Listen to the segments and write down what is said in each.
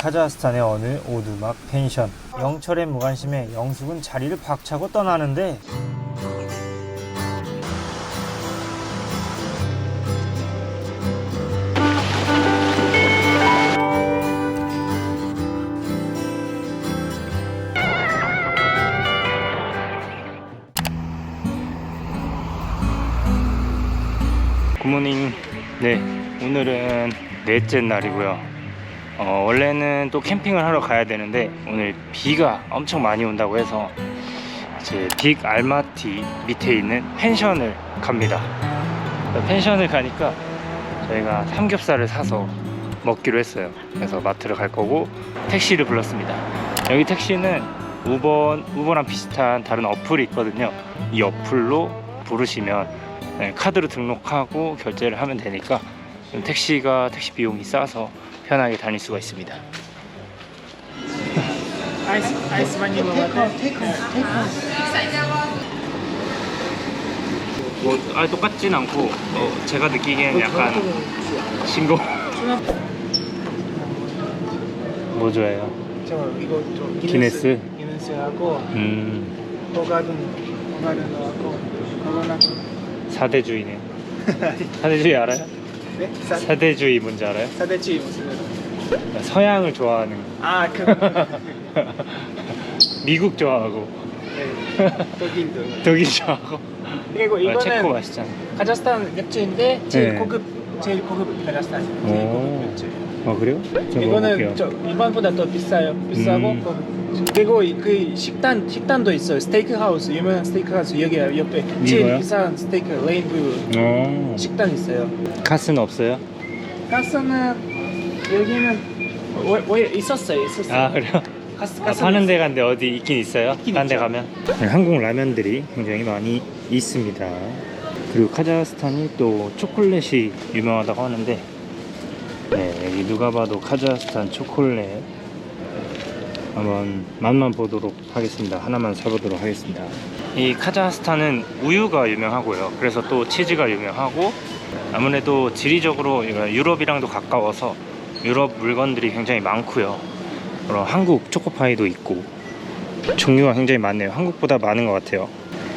카자흐스탄의 어느 오두막 펜션. 영철의 무관심에 영숙은 자리를 박차고 떠나는데 굿모닝. 네 오늘은 넷째 날이고요 어, 원래는 또 캠핑을 하러 가야 되는데 오늘 비가 엄청 많이 온다고 해서 이제 빅 알마티 밑에 있는 펜션을 갑니다. 펜션을 가니까 저희가 삼겹살을 사서 먹기로 했어요. 그래서 마트를 갈 거고 택시를 불렀습니다. 여기 택시는 우버, 우버랑 비슷한 다른 어플이 있거든요. 이 어플로 부르시면 네, 카드로 등록하고 결제를 하면 되니까 택시가 택시 비용이 싸서 편하게 다닐 수가 있습니다. 아이스 아이스 많이 먹었대. 뭐 아, 똑같진 않고 어, 제가 느끼기에는 약간 싱거. 뭐 좋아해요? 저 이거 좀 기네스? 기네스하고 음 호가든 호가든 넣고 그거나 사대주의네. 사대주의 알아요? 네? 사 사대주의 뭔지 알아요? 사대치 무슨 서양을 좋아하는 아 그. 미국 좋아하고 네. 독일도. 독일 좋아하고 그리고 아, 체코 이거는 맛있잖아. 카자흐스탄 맥주인데 제일 네. 고급 제일 고급 카자흐스탄 제일 오. 고급 맥주. 어 그래요? 저 이거는. 저 일반보다 더 비싸요. 비싸고 음. 그- 그리고 이- 그 식단 식단도 있어요. 스테이크 하우스 유명한 스테이크 하우스 여기 옆에 제일 이거요? 비싼 스테이크 레인뷰 어. 식단 있어요. 카스는 없어요? 가스는 여기는 왜, 왜 있었어요, 있었어요. 아 그래요? 가스 아, 가스 파는 데 간데 어디 있긴 있어요? 있긴 딴 데 있죠. 가면? 네, 한국 라면들이 굉장히 많이 있습니다. 그리고 카자흐스탄이 또 초콜릿이 유명하다고 하는데 네, 여기 누가 봐도 카자흐스탄 초콜릿 한번 맛만 보도록 하겠습니다. 하나만 사보도록 하겠습니다. 이 카자흐스탄은 우유가 유명하고요. 그래서 또 치즈가 유명하고 아무래도 지리적으로 유럽이랑도 가까워서 유럽 물건들이 굉장히 많고요. 그럼 한국 초코파이도 있고 종류가 굉장히 많네요. 한국보다 많은 것 같아요.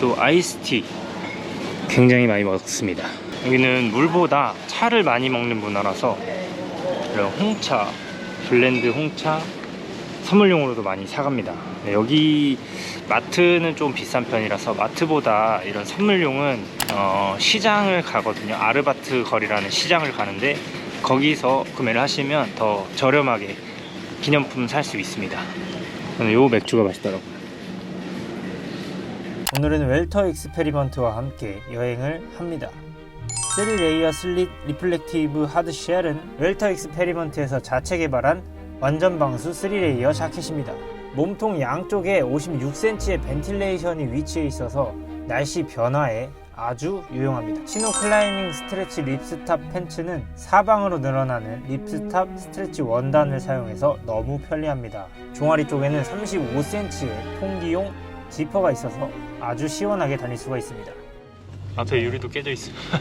또 아이스티 굉장히 많이 먹습니다. 여기는 물보다 차를 많이 먹는 문화라서 이런 홍차, 블렌드 홍차 선물용으로도 많이 사갑니다. 네, 여기 마트는 좀 비싼 편이라서 마트보다 이런 선물용은 어, 시장을 가거든요. 아르바트 거리라는 시장을 가는데 거기서 구매를 하시면 더 저렴하게 기념품 살 수 있습니다. 저는 요 맥주가 맛있더라고요. 오늘은 웰터 익스페리먼트와 함께 여행을 합니다. 3레이어 슬릿 리플렉티브 하드쉘은 웰터 익스페리먼트에서 자체 개발한 완전 방수 3레이어 자켓입니다. 몸통 양쪽에 56cm의 벤틸레이션이 위치해 있어서 날씨 변화에 아주 유용합니다. 시노 클라이밍 스트레치 립스탑 팬츠는 사방으로 늘어나는 립스탑 스트레치 원단을 사용해서 너무 편리합니다. 종아리 쪽에는 35cm의 통기용 지퍼가 있어서 아주 시원하게 다닐 수가 있습니다. 앞에 유리도 깨져 있어.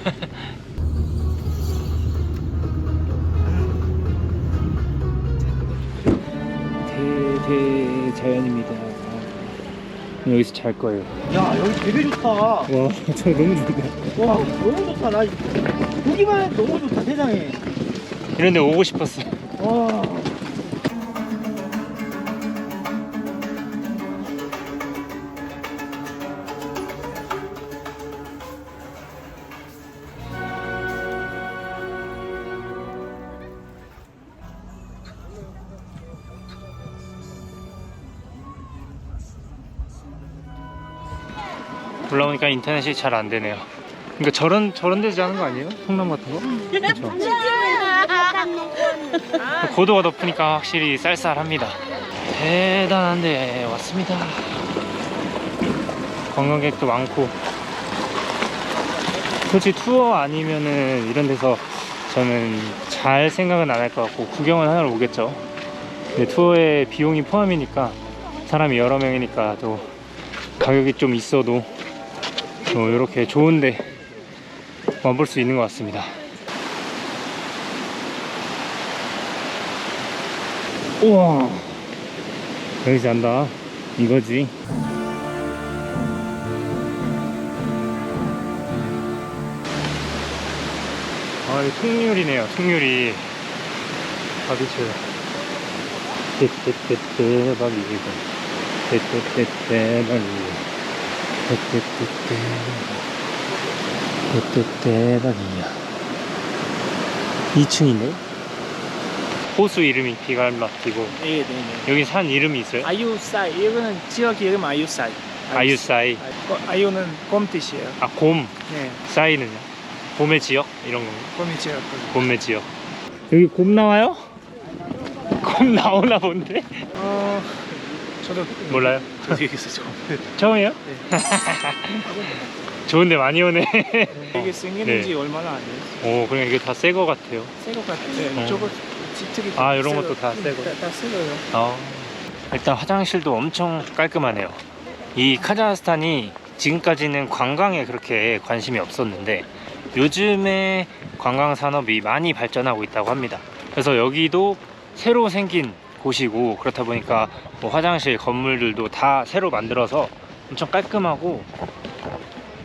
대, 대자연입니다. 여기서 잘 거예요. 야 여기 되게 좋다. 와 와, 저 너무 좋네. 너무 좋다. 나 보기만 해도 너무 좋다 세상에. 이런 데 오고 싶었어. 와. 올라오니까 인터넷이 잘 안 되네요. 그러니까 저런 저런 데서 하는 거 아니에요? 통나무 같은 거? 그렇죠. 고도가 높으니까 확실히 쌀쌀합니다. 대단한데 왔습니다. 관광객도 많고. 솔직히 투어 아니면은 이런 데서 저는 잘 생각은 안 할 것 같고 구경을 하러 오겠죠. 근데 투어에 비용이 포함이니까 사람이 여러 명이니까 또 가격이 좀 있어도 또 이렇게 좋은데 와볼 수 있는 것 같습니다. 우와. 여기 잔다. 이거지. 아 이거 통유리네요 통유리. 바비쳐요 대대대대박이고 대대대대박이고 대대대대 대대대박이야 2층이네 호수 이름이 비갈 막히고 네, 네, 네. 여기 산 이름이 있어요? 아유사이 이거는 지역 이름 아유사이. 아유사이 아, 아유는 곰 뜻이에요. 아곰 네, 사이는요? 곰의 지역? 이런 거 곰이 지역. 곰의 지역 여기 곰 나와요? 곰 나오나 본데? 어, 저도 몰라요? 저도 여기서 좀. 처음이에요? 좋은데 많이 오네 이게 생기는 지 네. 얼마나 안 됐어요. 오 그냥 이게 다 새 거 같아요 새 거 같아요. 어. 저거 집특이 아, 이런 것도 다 새거. 다 새거요. 어. 일단 화장실도 엄청 깔끔하네요. 이 카자흐스탄이 지금까지는 관광에 그렇게 관심이 없었는데 요즘에 관광 산업이 많이 발전하고 있다고 합니다. 그래서 여기도 새로 생긴 곳이고 그렇다 보니까 뭐 화장실 건물들도 다 새로 만들어서 엄청 깔끔하고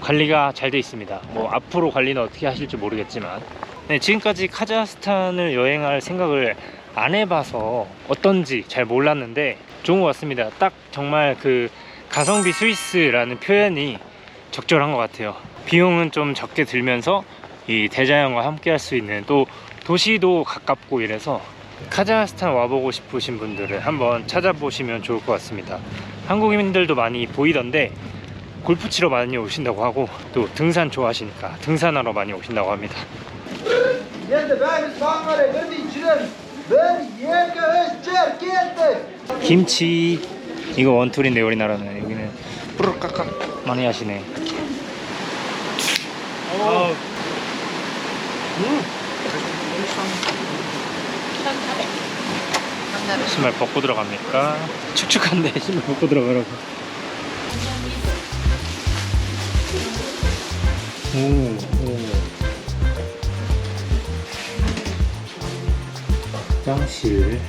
관리가 잘 돼 있습니다. 뭐 앞으로 관리는 어떻게 하실지 모르겠지만 네, 지금까지 카자흐스탄을 여행할 생각을 안 해봐서 어떤지 잘 몰랐는데 좋은 것 같습니다. 딱 정말 그 가성비 스위스라는 표현이 적절한 것 같아요. 비용은 좀 적게 들면서 이 대자연과 함께 할 수 있는 또 도시도 가깝고 이래서 카자흐스탄 와보고 싶으신 분들은 한번 찾아보시면 좋을 것 같습니다. 한국인들도 많이 보이던데 골프 치러 많이 오신다고 하고 또 등산 좋아하시니까 등산하러 많이 오신다고 합니다. 김치 이거 원툴인데 우리나라는 여기는 뿌르깍깍 많이 하시네. 어. 신발 벗고 들어갑니까? 축축한데 신발 벗고 들어가라고. 오, 오. 화장실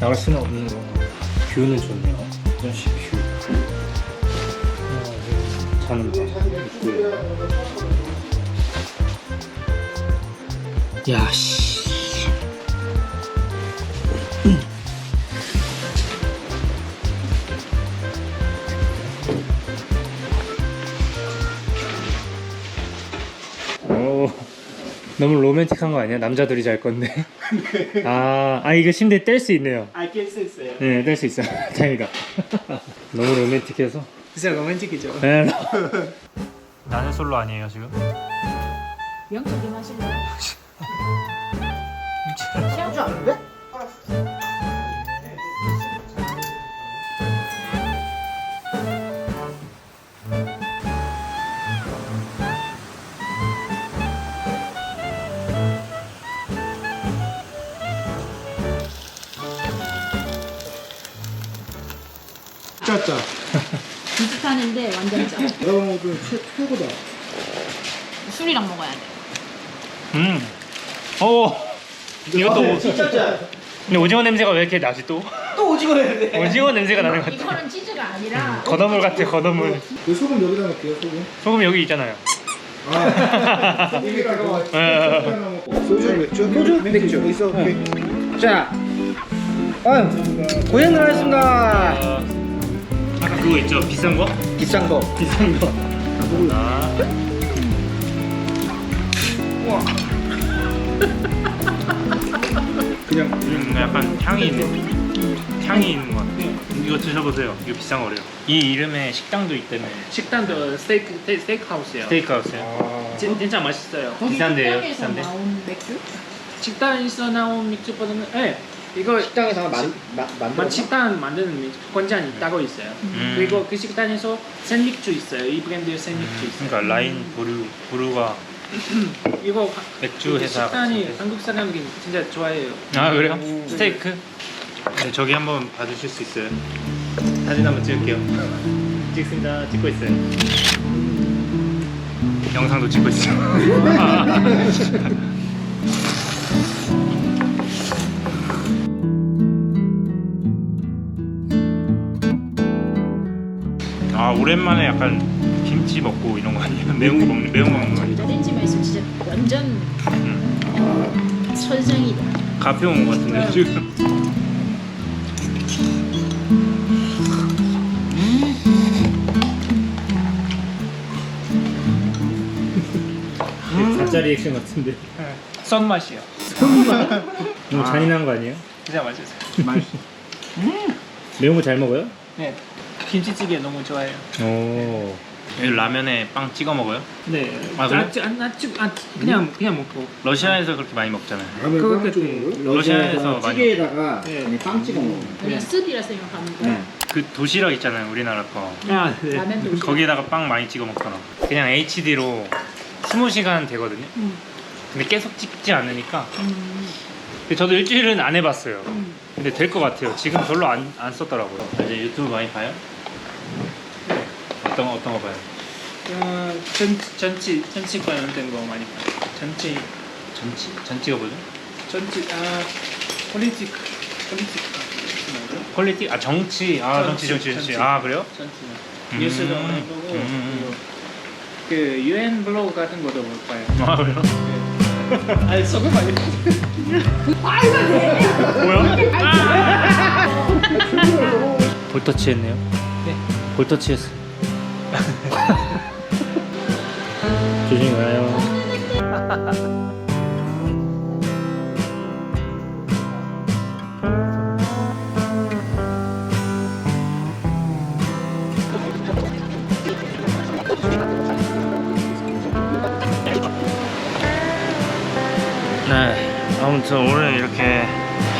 나갈 수는 없는 거. 뷰는 좋네요. 화장실 뷰. 어, 자는 방 있고요. 야 씨. 너무 로맨틱한 거 아니야? 남자들이 잘 건데. 아, 아 이거 침대 뗄 수 있네요. 알게 수 있어요. 네, 뗄 수 있어. 다행이다. 너무 로맨틱해서. 진짜 로맨틱이죠. 네. 나는 솔로 아니에요 지금? 영적인 하실래요? Hiç anne. 짜짜. 완전 짜. 최, 최고다. 술이랑 먹어야 돼. 음. 오. 이것도 진짜 짜. 근데 오징어 냄새가 왜 이렇게 나지 또? 또 오징어 내는데. 오징어 냄새가 나는 것 같아. 이거는 치즈가 아니라 건어물 같아 건어물. 그 소금 여기다 넣을게요, 소금. 소금 여기 있잖아요. 아, 이게. 예. 소주 맥주? 소주 맥주. 있어. 자. 아유, 고생들 하셨습니다. 아, 그거 있죠 비싼 거? 비싼 거. 비싼 거. 아. 그냥 음, 약간 향이 있는 향이 있는 것 같아요. 이거 드셔보세요. 이거 비싼 거래요. 이 이름에 식당도 있다며. 식당도 스테이크 스테이크, 스테이크 하우스요. 스테이크 하우스요. 아. 진, 진짜 맛있어요. 거기 비싼데요, 식당에서 비싼데? 나온 맥주? 식당에서 나온 맥주보다는 네, 이거 식당에서 만, 마, 만들어. 만 식당 만드는 맥주 권장이 따로 있어요. 음. 그리고 그 식당에서 생맥주 있어요. 이 브랜드의 생맥주 있어요. 그러니까 라인 브루 브루가 이거 맥주 회사 식당이 같은데. 한국 사람들이 진짜 좋아해요. 아 그래요? 스테이크? 네, 저기 한번 봐주실 수 있어요? 사진 한번 찍을게요. 찍습니다. 찍고 있어요. 영상도 찍고 있어요. 오랜만에 약간 김치 먹고 이런 거 아니야? 매운 거 먹는 매운 거 먹는 거? 전자레인지만 있으면 진짜 완전 어, 천상이다. 가평 온거 같은데 지금. 가짜 리액션 같은데. 썬 맛이요. 너무 잔인한 거 아니에요? 진짜 맛있어요. 맛있어. 매운 거 잘 먹어요? 네. 김치찌개 너무 좋아해요. 오. 여기 라면에 빵 찍어 먹어요? 네. 아, 그래? 아, 안, 안, 안, 그냥 그냥 먹고. 러시아에서 그렇게 많이 먹잖아요. 그거 같은 러시아에서 많이 찌개에다가 네. 그냥 빵 찍어 먹어. 그냥 습이라 생각하는 거야. 네. 그 도시락 있잖아요, 우리나라 거. 아, 네. 라면 도시. 거기에다가 빵 많이 찍어 먹더라. 그냥 HD로 20시간 되거든요. 음. 근데 계속 찍지 않으니까. 음. 근데 저도 일주일은 안 해봤어요. 음. 근데 될 것 같아요. 지금 별로 안, 안 썼더라고요. 이제 유튜브 많이 봐요? 어떤 어떤 거 봐요? 어, 전 전치 전치 관련된 거 많이 봐요. 전치 전치 전치가 뭐죠? 전치 아 폴리틱 폴리틱? 퀄리티 아 정치 아 정치 정치, 정치 정치. 아 그래요? 전치 음. 뉴스도 많이 보고 음, 음. 그리고 그 유엔 블로그 같은 것도 못 봐요. 아 그래요? 아니 소금 많이 뭐야? 볼터치 했네요. 네. 볼터치 했어. 조심히 가요. 네, 아무튼 오늘 이렇게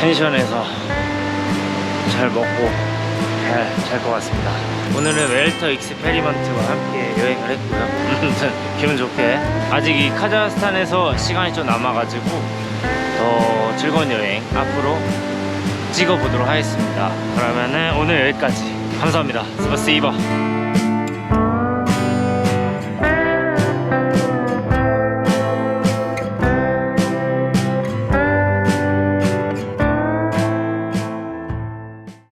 펜션에서 잘 먹고 잘 잘 것 같습니다. 오늘은 웰터 익스페리먼트와 함께 여행을 했고요. 기분 좋게 아직 이 카자흐스탄에서 시간이 좀 남아가지고 더 즐거운 여행 앞으로 찍어보도록 하겠습니다. 그러면은 오늘 여기까지 감사합니다. 스바스이버.